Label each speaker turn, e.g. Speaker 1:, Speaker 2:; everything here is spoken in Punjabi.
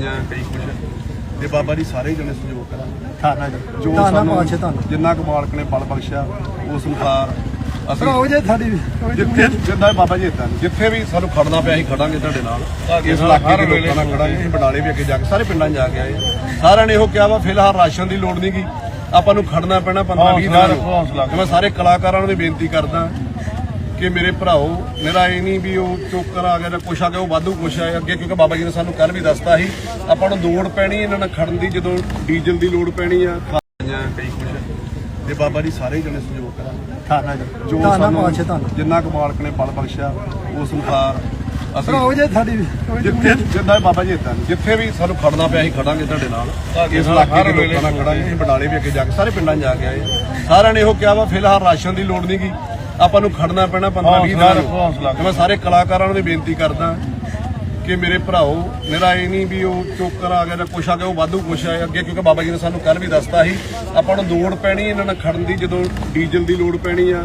Speaker 1: ਖਾਈਆਂ ਕਈ ਕੁਛ। ਤੇ ਬਾਬਾ ਜੀ ਸਾਰੇ ਜਣੇ ਸਹਿਯੋਗ ਕਰਾਂ
Speaker 2: ਖਾਣਾ ਜੀ।
Speaker 1: ਜੋ
Speaker 2: ਧੰਨਾ
Speaker 1: ਸਾਨੂੰ
Speaker 2: ਪਾਛੇ ਤੁਹਾਨੂੰ।
Speaker 1: ਜਿੰਨਾ ਕੁ ਮਾਲਕ ਨੇ ਬਲ ਬਖਸ਼ਿਆ ਉਸ ਅਨੁਸਾਰ ਅਸੀਂ
Speaker 2: ਭਰਾਓ ਜੇ ਸਾਡੀ
Speaker 1: ਜਿੱਥੇ ਜਿੰਦਾ ਬਾਬਾ ਜੀ ਇਦਾਂ ਜਿੱਥੇ ਵੀ ਸਾਨੂੰ ਖੜਨਾ ਪਿਆ ਅਸੀਂ ਖੜਾਂਗੇ ਤੁਹਾਡੇ ਨਾਲ। ਇਸ ਇਲਾਕੇ ਦੇ ਲੋਕਾਂ ਨਾਲ ਖੜਾਂਗੇ ਅਸੀਂ ਬਡਾਲੇ ਵੀ ਅੱਗੇ ਜਾ ਕੇ ਸਾਰੇ ਪਿੰਡਾਂ 'ਚ ਜਾ ਕੇ ਆਏ ਸਾਰਿਆਂ ਨੇ ਇਹੋ ਕਿਹਾ ਵਾ ਫਿਲਹਾਲ ਰਾਸ਼ਨ ਦੀ ਲੋੜ ਨਹੀਂਗੀ ਆਪਾਂ ਨੂੰ ਖੜਨਾ ਪੈਣਾ 15 20 ਦਿਨਾਂ ਤੇ ਮੈਂ ਸਾਰੇ ਕਲਾਕਾਰਾਂ ਨੂੰ ਵੀ ਬੇਨਤੀ ਕਰਦਾ ਕਿ ਮੇਰੇ ਭਰਾਓ ਮੇਰਾ ਇਹ ਨਹੀਂ ਵੀ ਉਹ ਚੋਕਰ ਆ ਗਿਆ ਜਾਂ ਕੁਛ ਆ ਗਿਆ ਉਹ ਵਾਧੂ ਕੁਛ ਆ। ਅੱਗੇ ਕਿਉਂਕਿ ਬਾਬਾ ਜੀ ਨੇ ਸਾਨੂੰ ਕੱਲ ਵੀ ਦੱਸਤਾ ਸੀ ਆਪਾਂ ਨੂੰ ਲੋੜ ਪੈਣੀ ਇਹਨਾਂ ਨਾਲ ਖੜਨ ਦੀ ਜਦੋਂ ਡੀਜ਼ਲ ਦੀ ਲੋੜ ਪੈਣੀ ਆ ਖਾਈਆਂ ਕਈ ਕੁਛ। ਤੇ ਬਾਬਾ ਜੀ ਸਾਰੇ ਜਣੇ ਸਹਿਯੋਗ ਕਰਾਂ
Speaker 2: ਖਾਣਾ ਜੀ।
Speaker 1: ਸਾਨੂੰ ਜਿੰਨਾ ਕੁ ਮਾਲਕ ਨੇ ਬਲ ਬਖਸ਼ਿਆ ਉਸ ਅਨੁਸਾਰ ਅਸੀਂ
Speaker 2: ਭਰਾਓ ਜੇ ਸਾਡੀ
Speaker 1: ਜਿੱਥੇ ਜਿੰਦਾ ਬਾਬਾ ਜੀ ਇਦਾਂ ਜਿੱਥੇ ਵੀ ਸਾਨੂੰ ਖੜਨਾ ਪਿਆ ਅਸੀਂ ਖੜਾਂਗੇ ਤੁਹਾਡੇ ਨਾਲ। ਇਸ ਇਲਾਕੇ ਦੇ ਲੋਕਾਂ ਨਾਲ ਖੜਾਂਗੇ ਬਡਾਲੇ ਵੀ ਅੱਗੇ ਜਾ ਕੇ ਸਾਰੇ ਪਿੰਡਾਂ 'ਚ ਜਾ ਕੇ ਆਏ। ਸਾਰਿਆਂ ਨੇ ਇਹੋ ਕਿਹਾ ਵਾ ਫਿਲਹਾਲ ਰਾਸ਼ਨ ਦੀ ਲੋੜ ਨਹੀਂਗੀ ਆਪਾਂ ਨੂੰ ਖੜਨਾ ਪੈਣਾ 15 20 ਦਿਨਾਂ ਮੈਂ ਸਾਰੇ ਕਲਾਕਾਰਾਂ ਨੂੰ ਵੀ ਬੇਨਤੀ ਕਰਦਾ ਕਿ ਮੇਰੇ ਭਰਾਓ ਮੇਰਾ ਇਹ ਨਹੀਂ ਵੀ ਉਹ ਚੋਕਰ ਆ ਗਿਆ ਜਾਂ ਕੁਛ ਆ ਗਿਆ ਉਹ ਵਾਧੂ ਕੁਛ ਆ ਅੱਗੇ ਕਿਉਂਕਿ ਬਾਬਾ ਜੀ ਨੇ ਸਾਨੂੰ ਕੱਲ ਵੀ ਦੱਸਤਾ ਸੀ ਆਪਾਂ ਨੂੰ ਲੋੜ ਪੈਣੀ ਇਹਨਾਂ ਨਾਲ ਖੜਨ ਦੀ ਜਦੋਂ ਡੀਜ਼ਲ ਦੀ ਲੋੜ ਪੈਣੀ ਆ